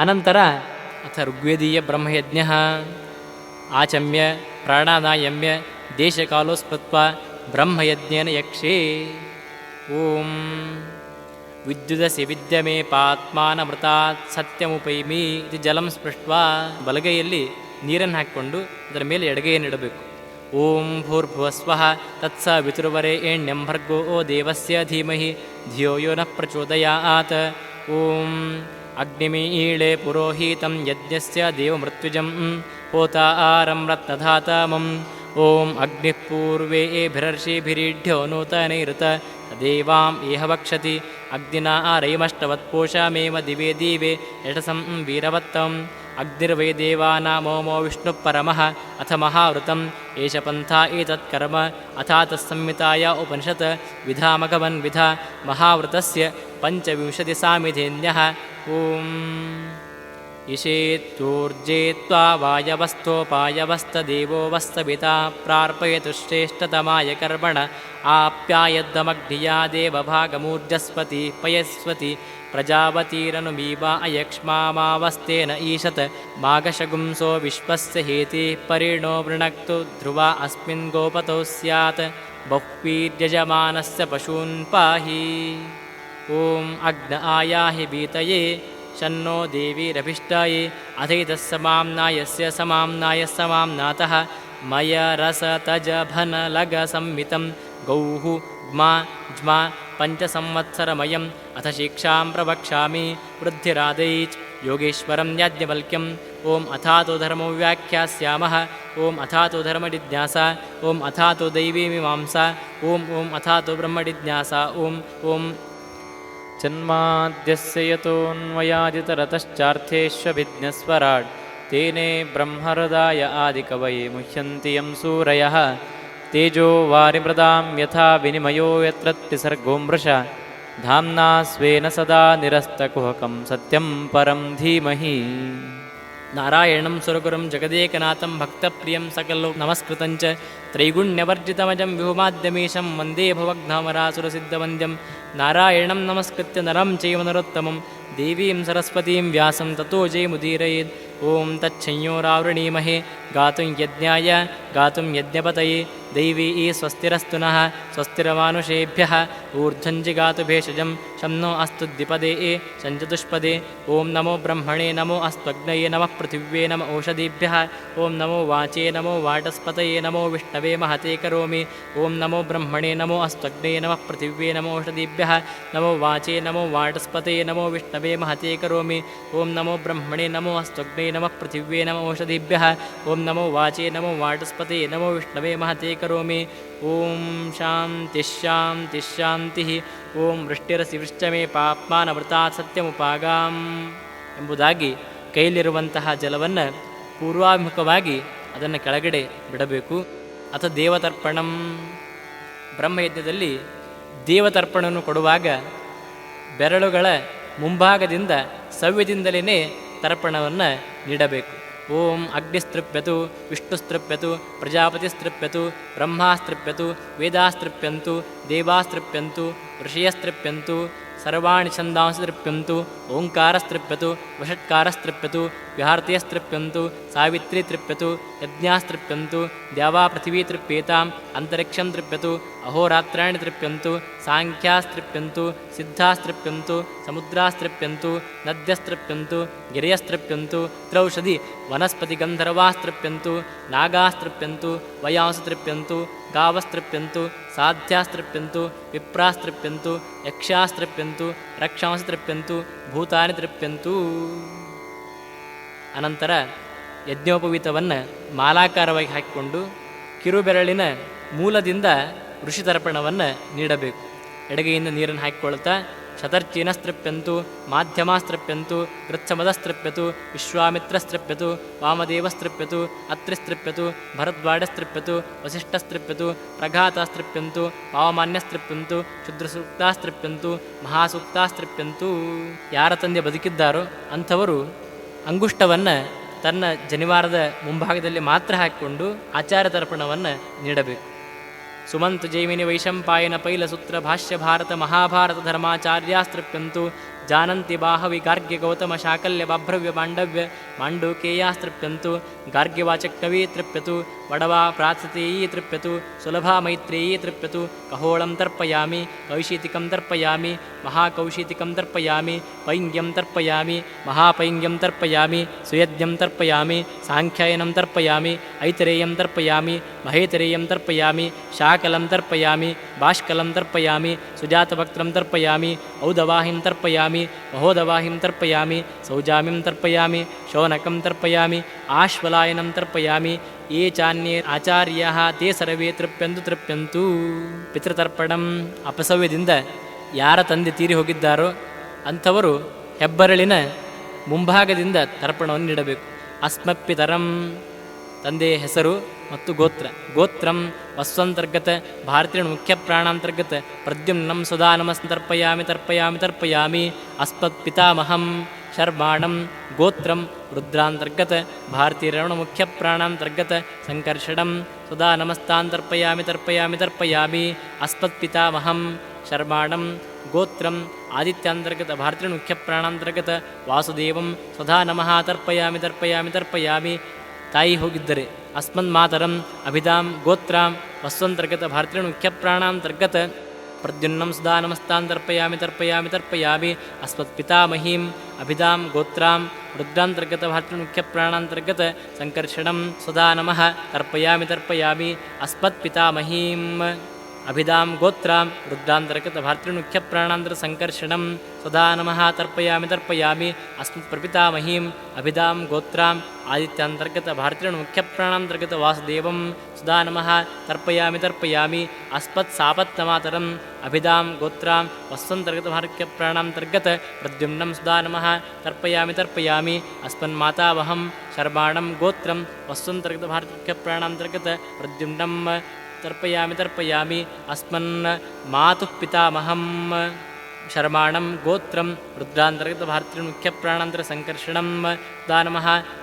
ಅನಂತರ ಅಥ ಋಗ್ವೇದೀಯ ಬ್ರಹ್ಮಯಜ್ಞ, ಆಚಮ್ಯ ಪ್ರಾಣಾನಾಯಮ್ಯ ದೇಶಕಾಲೋಸ್ಮೃತ್ವ ಬ್ರಹ್ಮಯಜ್ಞೇನ ಯಕ್ಷೇ. ಓಂ. ವಿದ್ಯುದಸಿ ವಿದ್ಯಮೇ ಪಾತ್ಮಾನಮೃತಾತ್ ಸತ್ಯಮುಪೈಮಿ ಇದು ಜಲಂ ಸ್ಪೃಷ್ಟ ಬಲಗೈಯಲ್ಲಿ ನೀರನ್ನು ಹಾಕಿಕೊಂಡು ಅದರ ಮೇಲೆ ಎಡಗೈಯನ್ನು ಇಡಬೇಕು. ಓಂ ಭೂರ್ಭುವಸ್ವಃ ತತ್ಸ ವಿತುರ್ವರೆ ಏಣ್ಯಂ ಭರ್ಗೋ ಓ ದೇವಸ್ಯ ಧೀಮಹಿ ಧಿಯೋ ಯೋ ನ ಪ್ರಚೋದಯಾತ್. ಓಂ. अग्निमीळे पुरोहितं यज्ञस्य देवमृत्युजं होता आरं रत्नधातामम् ॐ अग्निः पूर्वे एभिरर्षिभिरीढ्यो नूतनैरत देवाम् इह वक्षति। अग्निना आरयमष्टवत्पोषामेव दिवे दिवे यशसं वीरवत्तम्। अग्निर्वै देवानामोमो विष्णुपरमः अथ महावृतम्। एष पन्था एतत्कर्म अथा तत्संहिताया उपनिषत्। विधामगमन्विधा महावृतस्य पञ्चविंशतिसामिधेन्यः ईषेत्वर्जेत्त्वावायवस्तोपायवस्तदेवोऽवस्तभिता प्रार्पयतु श्रेष्ठतमाय कर्मण। आप्यायद्दमग्धिया देवभागमूर्जस्वति पयस्वति प्रजावतीरनुमीवा अयक्ष्मामावस्तेन ईषत माघशगुंसो विश्वस्य हेति परिणो वृणक्तु ध्रुवा अस्मिन् गोपतो स्यात्। बह्वीर्यजमानस्य पशून् पाहि। ॐ अग्न आयाहि भीतये शन्नो देवीरभिष्टायै अधैतस्समाम्नायस्य समाम्नायस्समां नाथः मय रसतजभनलगसंमितं गौः मा ज्मा पञ्चसंवत्सरमयम् अथ शिक्षां प्रवक्ष्यामि वृद्धिरादैच् योगेश्वरं याज्ञवल्क्यम् ॐ अथातो धर्मो व्याख्यास्यामः ॐ अथातो धर्मजिज्ञासा ॐ अथातो दैवीमीमांसा ॐ ॐ अथातो ब्रह्मजिज्ञासा ॐ ॐ चन्माद्यस्य यतोऽन्वयादितरतश्चार्थेष्वभिज्ञःस्वराड्। तेने ब्रह्महृदाय आदिकवये मुह्यन्ति यं सूरयः। तेजो वारिमृदां यथा विनिमयो यत्रत्यसर्गो मृष। धाम्ना स्वेन सदा निरस्तकुहकं सत्यं परं धीमहि। नारायणं सुरगुरुं जगदेकनाथं भक्तप्रियं सकलो नमस्कृतञ्च त्रैगुण्यवर्जितमजं विभुमाद्यमीशं वन्दे भवघ्नामरासुरसिद्धवन्द्यं नारायणं नमस्कृत्य नरं चैव नरोत्तमं। देवीं सरस्वतीं व्यासं ततो जयमुदीरयेत् ॐ तच्छञ्जोरावृणीमहे गातुं यज्ञाय। गातुं यज्ञपतये। दैवी स्वस्तिरस्तु नः स्वस्तिरमानुषेभ्यः ऊर्ध्वञ्जिगातु भेषजं नो अस्तु द्विपदे ए शञ्चतुष्पदे ॐ नमो ब्रह्मणे, नमो अस्त्वग्नये, नम पृथिव्ये, नम ओषधीभ्य ॐ नमो वाचे, नमो वाटस्पत नमो विष्णवे महते करोमि। ॐ नमो ब्रह्मणे, नमो अस्त्वग्नये, नम पृथिव्ये, नमो ओषधीभ्यः नमो वाचे, नमो वाटस्पतये, नमो विष्णवे महते करोमि। ॐ नमो ब्रह्मणे, नमो अस्त्वग्नये, नम पृथिव्ये, नम ओषधीभ्यः ओं नमो वाचे, नमो वाटस्पतये, नमो विष्णवे महते करोमि ॐ शान्तिश्शान्तिश्शान्तिः ಓಂ ವೃಷ್ಟಿರಸಿ ವೃಷ್ಟಮೇ ಪಾಪ್ಮಾನವೃತಾತ್ ಸತ್ಯಮುಪಾಗಾಂ ಎಂಬುದಾಗಿ ಕೈಲಿರುವಂತಹ ಜಲವನ್ನು ಪೂರ್ವಾಭಿಮುಖವಾಗಿ ಅದನ್ನು ಕೆಳಗಡೆ ಬಿಡಬೇಕು ಅಥ ದೇವತರ್ಪಣಂ ಬ್ರಹ್ಮಯಜ್ಞದಲ್ಲಿ ದೇವತರ್ಪಣವನ್ನು ಕೊಡುವಾಗ ಬೆರಳುಗಳ ಮುಂಭಾಗದಿಂದ ಸವ್ಯದಿಂದಲೇ ತರ್ಪಣವನ್ನು ನೀಡಬೇಕು ॐ अग्निस्तृप्यतु विष्णुस्तृप्यतु प्रजापतिस्तृप्यतु ब्रह्मास्तृप्यतु वेदास्तृप्यन्तु देवास्तृप्यन्तु ऋषयस्तृप्यन्तु ಸರ್ವಾಣಿ ಛಂದಾಂಸಿ ತೃಪ್ಯಂತು ಓಂಕಾರಸ್ತೃಪ್ಯತು ವಷಟ್ಕಾರಸ್ತೃಪ್ಯತು ವಿಹಾರ್ತಿಯಸ್ತೃಪ್ಯಂತು ಸಾವಿತ್ರಿ ತೃಪ್ಯತು ಯಜ್ಞಾಸ್ತೃಪ್ಯಂತು ದ್ಯಾವಾ ಪೃಥಿವೀ ತೃಪ್ಯೇತಾಂ ಅಂತರಿಕ್ಷಂ ತೃಪ್ಯತು ಅಹೋರಾತ್ರಾಣಿ ತೃಪ್ಯಂತು ಸಾಂಖ್ಯಾಸ್ತೃಪ್ಯಂತು ಸಿದ್ಧಾಸ್ತೃಪ್ಯಂತು ಸಮುದ್ರಾಸ್ತೃಪ್ಯಂತು ನದ್ಯಸ್ತೃಪ್ಯಂತು ಗಿರಿಯಸ್ತೃಪ್ಯಂತು ತ್ರೌಷಧಿ ವನಸ್ಪತಿ ಗಂಧರ್ವಾಸ್ತೃಪ್ಯಂತು ನಾಗಾಸ್ತೃಪ್ಯಂತು ವಯಾಂಸತೃಪ್ಯಂತು ಗಾವಸ್ತೃಪ್ಯಂತು ಸಾಧ್ಯಾಸ್ತೃಪ್ಯಂತು ವಿಪ್ರಾಸ್ತೃಪ್ಯಂತು ಯಕ್ಷಾಸ್ತೃಪ್ಯಂತು ರಕ್ಷಾಂಸತೃಪ್ಯಂತು ಭೂತಾನಿ ತೃಪ್ಯಂತು ಅನಂತರ ಯಜ್ಞೋಪವೀತವನ್ನು ಮಾಲಾಕಾರವಾಗಿ ಹಾಕಿಕೊಂಡು ಕಿರುಬೆರಳಿನ ಮೂಲದಿಂದ ಋಷಿತರ್ಪಣವನ್ನು ನೀಡಬೇಕು. ಎಡಗೈಯಿಂದ ನೀರನ್ನು ಹಾಕಿಕೊಳ್ತಾ ಶತರ್ಚೀನಸ್ತೃಪ್ಯಂತು ಮಾಧ್ಯಮಸ್ತೃಪ್ಯಂತು ಗೃತ್ಸಮದಸ್ತೃಪ್ಯತು ವಿಶ್ವಾಮಿತ್ರಸ್ತೃಪ್ಯತು ವಾಮದೇವಸ್ತೃಪ್ಯತು ಅತ್ರಿಸ್ತೃಪ್ಯತು ಭರದ್ವಾಡಸ್ತೃಪ್ಯತು ವಸಿಷ್ಠಸ್ತೃಪ್ಯತು ಪ್ರಘಾತಸ್ತೃಪ್ಯಂತು ಪಾವಮಾನ್ಯಸ್ತೃಪ್ಯಂತು ಶುದ್ರಸೂಕ್ತಾಸ್ತೃಪ್ಯಂತು ಮಹಾಸೂಕ್ತಸ್ತೃಪ್ಯಂತು ಯಾರ ತಂದೆ ಬದುಕಿದ್ದಾರೋ ಅಂಥವರು ಅಂಗುಷ್ಟವನ್ನು ತನ್ನ ಜನಿವಾರದ ಮುಂಭಾಗದಲ್ಲಿ ಮಾತ್ರ ಹಾಕಿಕೊಂಡು ಆಚಾರ ತರ್ಪಣವನ್ನು ನೀಡಬೇಕು. सुमन्तु जैमिनि वैशम्पायन पैलसूत्रभाष्यभारतमहाभारतधर्माचार्यास्तृप्यन्तु जानन्ति बाहवि गार्ग्य गौतमशाकल्यबाभ्रव्यमाण्डव्यमाण्डूकेयास्तृप्यन्तु गार्ग्यवाचकवी तृप्यतु वडवा प्रार्थतेयी तृप्यतु सुलभा मैत्रेयी तृप्यतु कहोळं तर्पयामि कौशीतिकं तर्पयामि महाकौशीतिकं तर्पयामि पैङ्ग्यं तर्पयामि महापैङ्ग्यं तर्पयामि सुयज्ञं तर्पयामि साङ्ख्यायनं तर्पयामि ऐतरेयं तर्पयामि महेतरेयं तर्पयामि शाकलं तर्पयामि बाष्कलं तर्पयामि सुजातवक्त्रं तर्पयामि औदवाहिं तर्पयामि ತರ್ಪಯಾಮಿ, ಮಹೋದವಾಹಿಂ ತರ್ಪಯಾಮಿ ಸೌಜಾಮಿಂ ತರ್ಪಯಾಮಿ, ಶೌನಕಂ ತರ್ಪಯಾಮಿ, ಆಶ್ವಲಾಯನಂ ತರ್ಪಯಾಮಿ, ಏ ಚಾನ್ಯೇ ಆಚಾರ್ಯ, ತೇ ಸರ್ವೇ ತೃಪ್ಯಂತು ತೃಪ್ಯಂತೂ. ಪಿತೃತರ್ಪಣಂ ಅಪಸವ್ಯದಿಂದ ಯಾರ ತಂದೆ ತೀರಿ ಹೋಗಿದ್ದಾರೋ ಅಂಥವರು ಹೆಬ್ಬರಳಿನ ಮುಂಭಾಗದಿಂದ ತರ್ಪಣವನ್ನು ನೀಡಬೇಕು. ಅಸ್ಮಪ್ಪಿತರಂ ತಂದೆಯ ಹೆಸರು ಮತ್ತು ಗೋತ್ರ ಗೋತ್ರಂ ವಸ್ವಂತರ್ಗತ ಭಾರತೀಯ ಮುಖ್ಯ ಪ್ರಾಣಾಂತರ್ಗತ ಪ್ರದ್ಯುಮ್ನಂ ಸದಾ ನಮಸ್ ತರ್ಪಯಾಮಿ ತರ್ಪಯಾಮಿ ತರ್ಪಯಾಮಿ ಅಸ್ಮತ್ ಪಿತಾಮಹಂ ಶರ್ಮಾಣಂ ಗೋತ್ರಂ ರುದ್ರಾಂತರ್ಗತ ಭಾರತೀಯರವಣ ಮುಖ್ಯ ಪ್ರಾಣಾಂತರ್ಗತ ಸಂಕರ್ಷಣಂ ಸದಾ ನಮಸ್ತಾನ್ ತರ್ಪಯಾಮಿ ತರ್ಪಯಾಮಿ ತರ್ಪಯಾಮಿ ಅಸ್ಮತ್ ಪಿತಾಮಹಂ ಶರ್ಮಾಣಂ ಗೋತ್ರಂ ಆದಿತ್ಯಾಂತರ್ಗತ ಭಾರತೀಯ ಮುಖ್ಯ ಪ್ರಾಣಾಂತರ್ಗತ ವಾಸುದೇವಂ ಸದಾ ನಮಃ ತರ್ಪಯಾಮಿ ತರ್ಪಯಾಮಿ ತರ್ಪಯಾಮಿ ತಾಯಿ ಹೋಗಿದ್ದರೆ. ಅಸ್ಮನ್ ಮಾತರಂ ಅಭಿಧಾಂ ಗೋತ್ರಾಂ ವಸ್ವಂತರ್ಗತ ಭಾರತೀಯ ಮುಖ್ಯಪ್ರಾಣಾಂತರ್ಗತ ಪ್ರದ್ಯುನ್ನಂ ಸದಾ ನಮಸ್ತಾನ್ ತರ್ಪಯಾಮಿ ತರ್ಪಯಾಮಿ ತರ್ಪಯಾಮಿ ಅಸ್ಮತ್ ಪಿತಾಮಹೀಂ ಅಭಿಧಾಂ ಗೋತ್ರಾಂ ರುದ್ರಾಂತರ್ಗತ ಭಾರತೀಯ ಮುಖ್ಯಪ್ರಾಣಾಂತರ್ಗತ ಸಂಕರ್ಷಣಂ ಸದಾ ನಮಃ ತರ್ಪಯಾಮಿ ತರ್ಪಯಾಮಿ ಅಸ್ಮತ್ ಪಿತಾಮಹೀಂ. అభిధాం గోత్రాం రుద్రాంతర్గత భర్తృముఖ్య ప్రాణాంతర సంకర్షణం సదా నమ తర్పయామి తర్పయామి అస్మత్ ప్రపితామహీం అభిధాం గోత్రాం ఆదిత్యాంతర్గత భారతృణముఖ్య ప్రాణాంతర్గత వాసుదేవం సదా నమ తర్పయామి తర్పయామి అస్మత్ సాపత్తమాతరం అభిధాం గోత్రాం వస్వంతర్గత భారత్య ప్రాణాంతర్గత ప్రద్యుమ్నం సదా నమ తర్పయామి తర్పయామి అస్మన్మాతావహం శర్మాణం గోత్రం వస్వంతర్గత భారత్య ప్రాణాంతర్గత ప్రద్యుమ్నం తర్పయామి తర్పయామి అస్మన్ మాతుః పితామహం శర్మాణం గోత్రం రుద్రాంతర్గతభార్తృముఖ్యప్రాణాంతరసంకర్షణం దానమ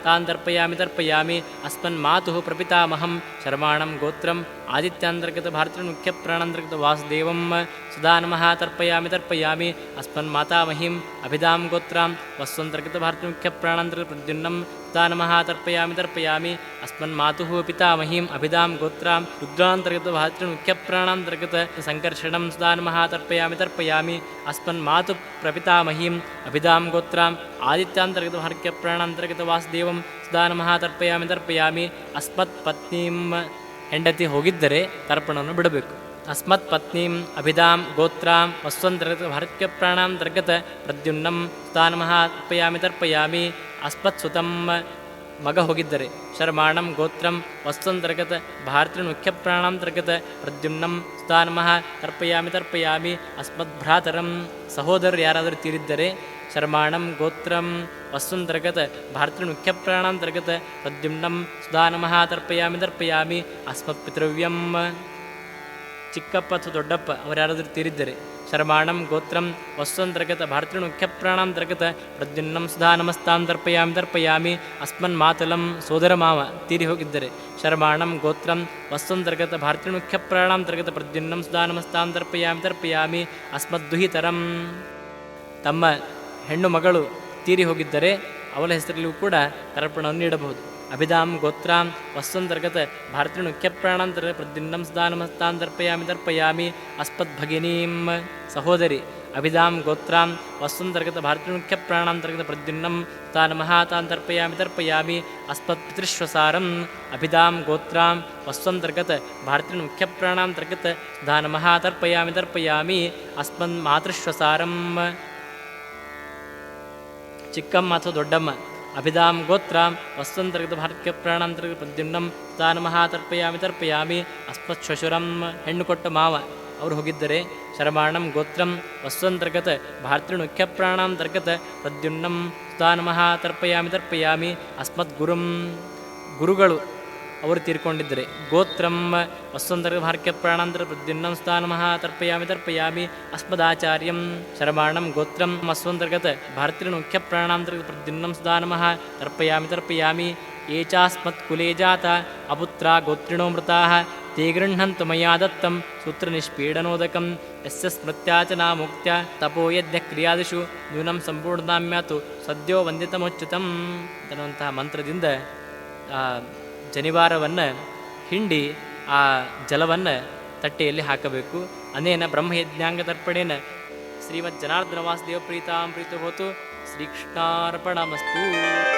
తాన్ తర్పయామి తర్పయామి అస్మన్మాతు ప్రపితామహం శర్మాణం గోత్రం ఆదిత్యాంతర్గతభార్తృముఖ్యప్రాణాంతర్గతవాసుదేవం సుదానమ తర్పయామి తర్పయామి అస్మన్మాతామహీం అభిధాం గోత్రాం వస్వంతర్గతభార్తృముఖ్యప్రాణాంతర్గతప్రద్యున్నం ಆದಿತ್ಯಾಂತರ್ಗತ ಭಾರತೀಯ ಮುಖ್ಯ ಪ್ರಾಣಾಂತರ್ಗತ ವಾಸುದೇವಂ ಸದಾ ನಮಃ ತರ್ಪಯಾಮಿ ತರ್ಪಯಾಮಿ ಅಸ್ಮನ್ ಮಾತಾಮಹಿಂ ಅಭಿಧಾಂ ಗೋತ್ರಾಂ ವಸ್ವಂತರ್ಗತ ಭಾರತೀಯ ಮುಖ್ಯ ಪ್ರಾಣಾಂತರ್ಗತ ಪ್ರದ್ಯುನ್ನಂ ಸದಾ ನಮಃ ತರ್ಪಯಾಮಿ ತರ್ಪಯಾಮಿ ಅಸ್ಮನ್ ಮಾತುಃ ಪಿತಾಮಹಿಂ ಅಭಿಧಾಂ ಗೋತ್ರಾಂ ರುದ್ರಾಂತರ್ಗತ ಭಾರತೀಯ ಮುಖ್ಯ ಪ್ರಾಣಾಂತರ್ಗತ ಸಂಕರ್ಷಣಂ ಸದಾ ನಮಃ ತರ್ಪಯಾಮಿ ತರ್ಪಯಾಮಿ ಅಸ್ಮನ್ ಮಾತು ಪ್ರಪಿತಾಮಹೀಂ ಅಭಿಧಾಂ ಗೋತ್ರಾಂ ಆದಿತ್ಯಾಂತರ್ಗತ ಭಾರತೀಯ ಪ್ರಾಣಾಂತರ್ಗತ ವಾಸುದೇವಂ ಸದಾ ನಮಃ ತರ್ಪಯಾಮಿ ತರ್ಪಯಾಮಿ ಅಸ್ಮತ್ ಪತ್ನೀಂ ಹೆಂಡತಿ ಹೋಗಿದ್ದರೆ ತರ್ಪಣವನ್ನು ಬಿಡಬೇಕು ಅಸ್ಮತ್ ಪತ್ನೀಂ ಅಭಿಧಾಂ ಗೋತ್ರಾಂ ವಸ್ವಂತರ್ಗತ ಭಾರತೀಯ ಪ್ರಾಣಾಂತರ್ಗತ ಪ್ರದ್ಯುನ್ನಂ ಸದಾ ನಮಃ ತರ್ಪಯಾಮಿ ತರ್ಪಯಾಮಿ ಅಸ್ಮತ್ ಸುತಂ ಮಗ ಹೋಗಿದ್ದರೆ. ಶರ್ಮಾಣಂ ಗೋತ್ರಂ ವಸ್ತುಂತರ್ಗತ ಭಾರತೀಯ ಮುಖ್ಯ ಪ್ರಾಣಾಂತರ್ಗತ ಪ್ರದ್ಯುಮ್ನಂ ಸ್ಥಾನಮಃ ತರ್ಪಯಾಮಿ ತರ್ಪಯಾಮಿ ಅಸ್ಮದ್ಭ್ರಾತರಂ. ಸಹೋದರರು ಯಾರಾದರೂ ತೀರಿದ್ದರೆ ಶರ್ಮಾಣಂ ಗೋತ್ರಂ ವಸ್ತುಂತರ್ಗತ ಭಾರತೀಯ ಮುಖ್ಯ ಪ್ರಾಣಾಂತರ್ಗತ ಪ್ರದ್ಯುಮ್ನಂ ಸುಧಾನಮಃ ತರ್ಪಯಾಮಿ ತರ್ಪಯಾಮಿ ಅಸ್ಮತ್ ಪಿತೃವ್ಯಂ ಚಿಕ್ಕಪ್ಪ ಅಥವಾ ದೊಡ್ಡಪ್ಪ ಅವರು ಯಾರಾದರೂ ತೀರಿದ್ದರೆ. ಶರ್ಮಾಣಂ ಗೋತ್ರಂ ವಸ್ವಂತರ್ಗತ ಭಾರತೀಯ ಮುಖ್ಯ ದ್ರಗತ ಪ್ರದ್ಯುನ್ನಂ ಸುಧಾ ನಮಸ್ತಾಂ ತರ್ಪಯಾಮಿ ದರ್ಪಯಾಮಿ, ಅಸ್ಮನ್ ಮಾತಲಂ ಸೋದರ ಮಾವ ತೀರಿ ಹೋಗಿದ್ದರೆ. ಶರ್ಮಾಣಂ ಗೋತ್ರಂ ವಸ್ವಂತರ್ಗತ ಭಾರತೀಯ ಮುಖ್ಯ ದ್ರಗತ ಪ್ರದ್ಯುನ್ನಂ ಸುಧಾ ನಮಸ್ತಾಂ ತರ್ಪಯಾಮಿ ತರ್ಪಯಾಮಿ ಅಸ್ಮದ್ದುಹಿತರಂ. ತಮ್ಮ ಹೆಣ್ಣು ಮಗಳು ತೀರಿ ಹೋಗಿದ್ದರೆ ಅವಳ ಹೆಸರಲ್ಲಿಯೂ ಕೂಡ ತರ್ಪಣವನ್ನು ನೀಡಬಹುದು. ಅಭಿಧಾಂ ಗೋತ್ರಾಂ ವಸ್ವಂತರ್ಗತ ಭಾರತೀಯ ಮುಖ್ಯ ಪ್ರಾಣಾಂತರ ಪ್ರದ್ಯುನ್ನಂ ಸದಾ ನಮಸ್ತಾನ್ ತರ್ಪಯಾಮಿ ತರ್ಪಯಾಮಿ ಅಸ್ಮದ್ ಭಗಿನೀಂ ಸಹೋದರಿ ಅಭಿಧಾಂ ಗೋತ್ರಾಂ ವಸ್ವಂತರ್ಗತ ಭಾರತೀಯ ಮುಖ್ಯ ಪ್ರಾಣಾಂತರ್ಗತ ಪ್ರದ್ಯುನ್ನಂ ಸದಾ ನಮಃ ತಾನ್ ತರ್ಪಯಾಮಿ ತರ್ಪಯಾಮಿ ಅಸ್ಮತ್ ಪಿತೃಶ್ವಸಾರಂ ಅಭಿಧಾಂ ಗೋತ್ರಾಂ ವಸ್ವಂತರ್ಗತ ಭಾರತೀಯ ಮುಖ್ಯ ಪ್ರಾಣಾಂತರ್ಗತ ಸದಾ ನಮಃ ತರ್ಪಯಾಮಿ ತರ್ಪಯಾಮಿ ಅಸ್ಮನ್ ಮಾತೃಶ್ವಸಾರಂ ಚಿಕ್ಕಮ್ಮ ಅಥವಾ ದೊಡ್ಡಮ್ಮ ಅಭಿಧಾಂ ಗೋತ್ರಾಂ ವಸ್ತಂತರ್ಗತ ಭಾರತೀಯ ಪ್ರಾಣಾಂತರ್ಗತ ಪ್ರದ್ಯುಮ್ನಂ ಮಹಾ ತರ್ಪಯಾಮಿ ತರ್ಪಯಾಮಿ ಅಸ್ಮತ್ ಶ್ವಶುರಂ ಹೆಣ್ಣು ಕೊಟ್ಟ ಮಾವ ಅವರು ಹೋಗಿದ್ದರೆ ಶರಮಾಣಂ ಗೋತ್ರಂ ವಸ್ತಂತರ್ಗತ ಭಾರತೀಯ ಮುಖ್ಯ ಪ್ರಾಣಾಂತರ್ಗತ ಪ್ರದ್ಯುಮ್ನಂ ಮಹಾ ತರ್ಪಯಾಮಿ ತರ್ಪಯಾಮಿ ಅಸ್ಮತ್ ಗುರುಂ ಗುರುಗಳು ಅವರು ತೀರ್ಕೊಂಡಿದ್ದರೆ. ಗೋತ್ರಂ ವಸ್ವಂತರ್ಗಭಾರ್ಕ್ಯ ಪ್ರಾಣಾಂತರ ಪ್ರದ್ಯುನ್ನ ಸ್ಥಾನ ಮಹಾ ತರ್ಪಯಾಮಿ ತರ್ಪಯಾಮಿ ಅಸ್ಮದಾಚಾರ್ಯಂ ಶರಮಾಣಂ ಗೋತ್ರಂ ಅಸ್ವಂತರ್ಗತ ಭಾರತೀಯ ಮುಖ್ಯ ಪ್ರಾಣಾಂತರ ಪ್ರದ್ಯುನ್ನ ಸ್ಥಾನ ಮಹಾ ತರ್ಪಯಾಮಿ ತರ್ಪಯಾಮಿ ಏಚಾಸ್ಮತ್ಕುಲೇ ಜಾತ ಅಪುತ್ರ ಗೋತ್ರಿಣೋ ಮೃತಾಃ ತೇ ಗೃಹಂತು ಮಯಾ ದತ್ತಂ ಸೂತ್ರನಿಷ್ಪೀಡನೋದಕಂ ಯಸ್ಯ ಸ್ಮೃತ್ಯಾಚ ನಾಮೋಕ್ತ್ಯ ತಪೋ ಯಜ್ಞ ಕ್ರಿಯಾದಿಷು ನ್ಯೂನಂ ಸಂಪೂರ್ಣತಾಮ್ಯಾತು ಸದ್ಯೋ ವಂದಿತಮೋಚ್ಯುತಂ ಅನ್ನುವಂತಹ ಮಂತ್ರದಿಂದ ಜನಿವಾರವನ್ನು ಹಿಂಡಿ ಆ ಜಲವನ್ನು ತಟ್ಟೆಯಲ್ಲಿ ಹಾಕಬೇಕು. ಅನೇನ ಬ್ರಹ್ಮಯಜ್ಞಾಂಗ ತರ್ಪಣೇನ ಶ್ರೀಮದ್ ಜನಾರ್ದನ ವಾಸುದೇವ ಪ್ರೀತಾಂ ಪ್ರೀತ ಹೋತು ಶ್ರೀಕೃಷ್ಣಾರ್ಪಣಮಸ್ತು.